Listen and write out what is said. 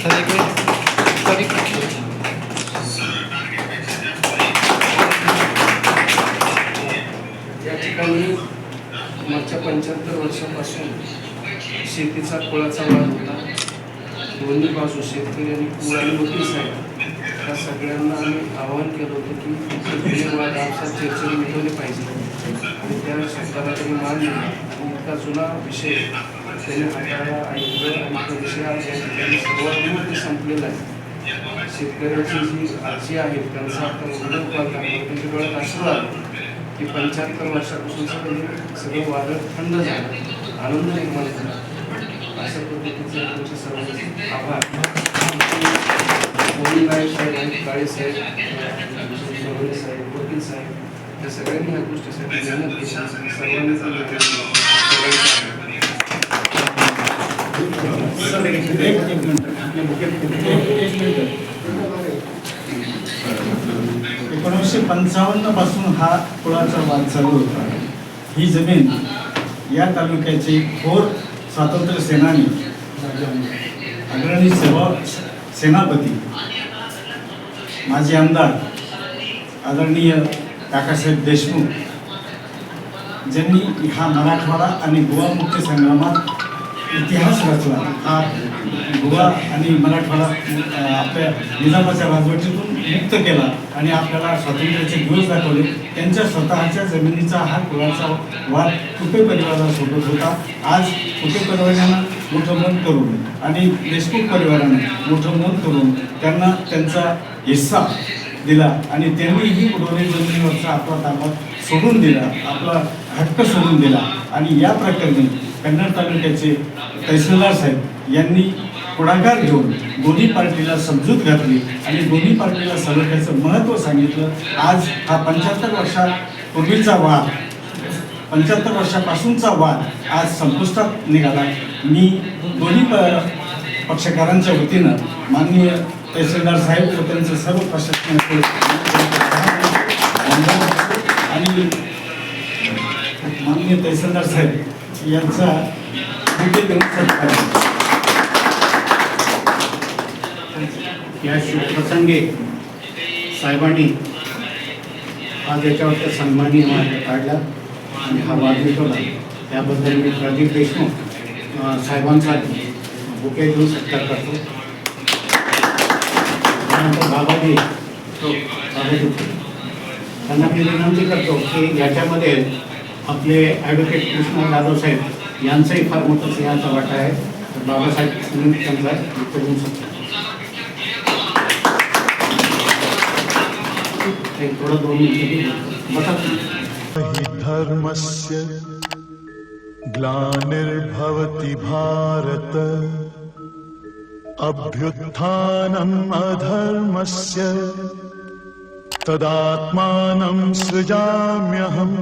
या ठिकाणी मागच्या पंच्याहत्तर वर्षापासून शेतीचा कुळाचा वाद होता. दोन्ही बाजू शेतकरी आणि कुळ आणि वकील साहेब. या सगळ्यांना आम्ही आवाहन केलं होतं की वाद आमचा चर्चेने मिटवले पाहिजे. आणि त्या शब्दाला त्यांनी मान दिला. आणि इतका जुना विषय त्यांनी हाताळला आणि तो विषय आज या ठिकाणी सर्वांनी संपलेला आहे. शेतकऱ्याची जी आजी आहेत त्यांचा आता उल्लेख करताना त्यांच्या डोळ्यात आशीर्वाद की पंच्याहत्तर वर्षापासून सगळं सगळं वादळ थंड झालं. आनंद निर्माण झाला. अशा पद्धतीचे तुमचे सर्वांचे आभार. मोदी नाईक साहेब काळे साहेब साहेब वकील साहेब सगळ्यांनी गोष्टीसाठी मेहनत सर्वांनी. एकोणीसशे पंचावन्नपासून हा कुळाचा वाद चालू होता ही जमीन या तालुक्याचे थोर स्वातंत्र्य सेनानी अग्रणी सेवा सेनापती माजी आमदार आदरणीय काकासाहेब देशमुख ज्यांनी हा मराठवाडा आणि गोवा मुक्ती संग्रामात इतिहास रचला. हा गोवा आणि मराठवाडा आपल्या निजामाच्या राजवटीतून मुक्त केला आणि आपल्याला स्वातंत्र्याचे दिवस दाखवले. त्यांच्या स्वतःच्या जमिनीचा हा कुळाचा वाद कुपे परिवारासोबत होता? आज कुपे परिवारानं मोठं मन करून आणि देशमुख परिवारानं मोठं मन करून त्यांना त्यांचा हिस्सा दिला. आणि त्यांनीही उडवणी जमिनीवरचा आपला ताबा सोडून दिला. आपला हक्क सोडून दिला. आणि या प्रकरणी कन्नड तालुक्याचे तहसीलदार साहेब यांनी पुढाकार घेऊन दोन्ही पार्टीला समजूत घातली आणि दोन्ही पार्टीला सलोख्याचं महत्त्व सांगितलं. आज हा पंच्याहत्तर वर्षापूर्वीचा वाद पंच्याहत्तर वर्षापासूनचा वाद आज संपुष्टात निघाला. मी दोन्ही प- पक्षकारांच्या वतीनं माननीय तहसीलदार साहेब व त्यांचं सर्व प्रशासनाचे आणि माननीय तहसीलदार साहेब यांचा या शुभप्रसंगी साहेबांनी आज याच्यावरच्या सन्मानी मार्ग काढला आणि हा वाद मिटवला त्याबद्दल मी प्रदीप देशमुख साहेबांचा बुके देऊन सत्कार करतो त्यानंतर बाबाजी तो त्यांना मी विनंती करतो की याच्यामध्ये आपले ॲडव्होकेट कृष्ण जाधव साहेब यांचंही फार मोठा सिंहाचा वाटा आहे. तर बाबासाहेब विनंती त्यांचा बुके थोडं दोन मिनिटं धर्मस्य ग्लानिर्भवति भारत। अभ्युत्थानम् अधर्मस्य तदात्मानं सृजाम्यहम्